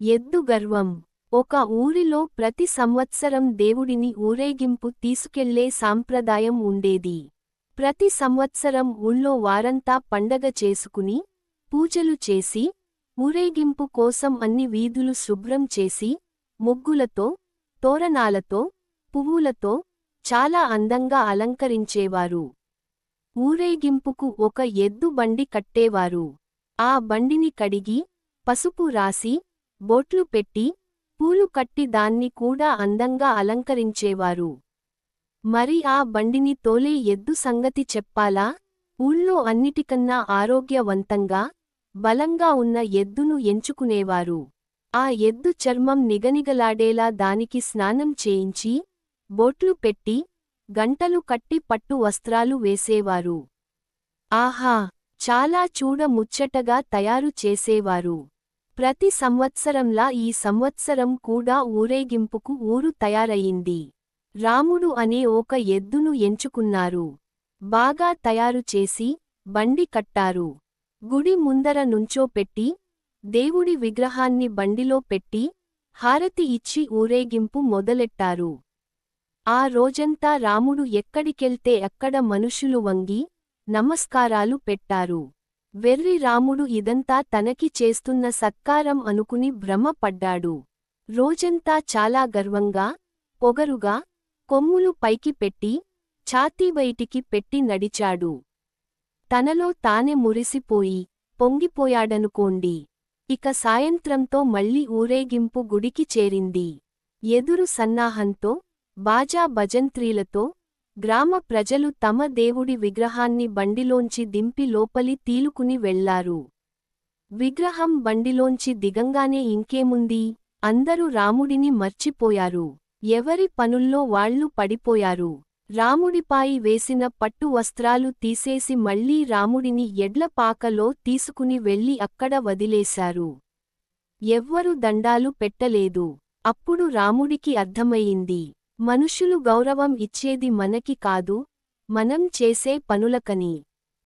ఎద్దు గర్వం. ఒక ఊరిలో ప్రతి సంవత్సరం దేవుడిని ఊరేగింపు తీసుకెళ్ళే సాంప్రదాయం ఉండేది. ప్రతి సంవత్సరం ఊళ్ళో వారంతా పండగ చేసుకుని పూజలు చేసి ఊరేగింపు కోసం అన్ని వీధులు శుభ్రం చేసి ముగ్గులతో తోరణాలతో పువ్వులతో చాలా అందంగా అలంకరించేవారు. ఊరేగింపుకు ఒక ఎద్దు బండి కట్టేవారు. ఆ బండిని కడిగి పసుపు రాసి బోట్లు పెట్టి పూలు కట్టి దాన్ని కూడా అందంగా అలంకరించేవారు. మరి ఆ బండిని తోలే ఎద్దు సంగతి చెప్పాలా? ఊళ్ళో అన్నిటికన్నా ఆరోగ్యవంతంగా బలంగా ఉన్న ఎద్దును ఎంచుకునేవారు. ఆ ఎద్దు చర్మం నిగనిగలాడేలా దానికి స్నానం చేయించి బోట్లు పెట్టి గంటలు కట్టి పట్టు వస్త్రాలు వేసేవారు. ఆహా! చాలా చూడ ముచ్చటగా తయారు చేసేవారు. ప్రతి సంవత్సరంలా ఈ సంవత్సరం కూడా ఊరేగింపుకు ఊరు తయారయింది రాముడు అనే ఒక ఎద్దును ఎంచుకున్నారు. బాగా తయారు చేసి బండి కట్టారు. గుడి ముందర నుంచో పెట్టి దేవుడి విగ్రహాన్ని బండిలో పెట్టి హారతి ఇచ్చి ఊరేగింపు మొదలెట్టారు. ఆ రోజంతా రాముడు ఎక్కడికెళ్తే అక్కడ మనుషులు వంగి నమస్కారాలు పెట్టారు. వెర్రి రాముడు ఇదంతా తనకి చేస్తున్న సత్కారం అనుకుని భ్రమపడ్డాడు. రోజంతా చాలా గర్వంగా పొగరుగా కొమ్ములు పైకి పెట్టి ఛాతీ బయటికి పెట్టి నడిచాడు. తనలో తానే మురిసిపోయి పొంగిపోయాడనుకోండి. ఇక సాయంత్రంతో మళ్ళీ ఊరేగింపు గుడికి చేరింది. ఎదురు సన్నాహంతో బాజా భజంత్రీలతో గ్రామ ప్రజలు తమ దేవుడి విగ్రహాన్ని బండిలోంచి దింపి లోపలి తీలుకుని వెళ్ళారు. విగ్రహం బండిలోంచి దిగంగానే ఇంకేముంది? అందరూ రాముడిని మర్చిపోయారు. ఎవరి పనుల్లో వాళ్ళు పడిపోయారు? రాముడిపాయి వేసిన పట్టు వస్త్రాలు తీసేసి మళ్ళీ రాముడిని ఎడ్లపాకలో తీసుకుని వెళ్ళి అక్కడ వదిలేశారు. ఎవ్వరు దండాలు పెట్టలేదు. అప్పుడు రాముడికి అర్థమయ్యింది. మనుషులు గౌరవం ఇచ్చేది మనకి కాదు మనం చేసే పనులకని.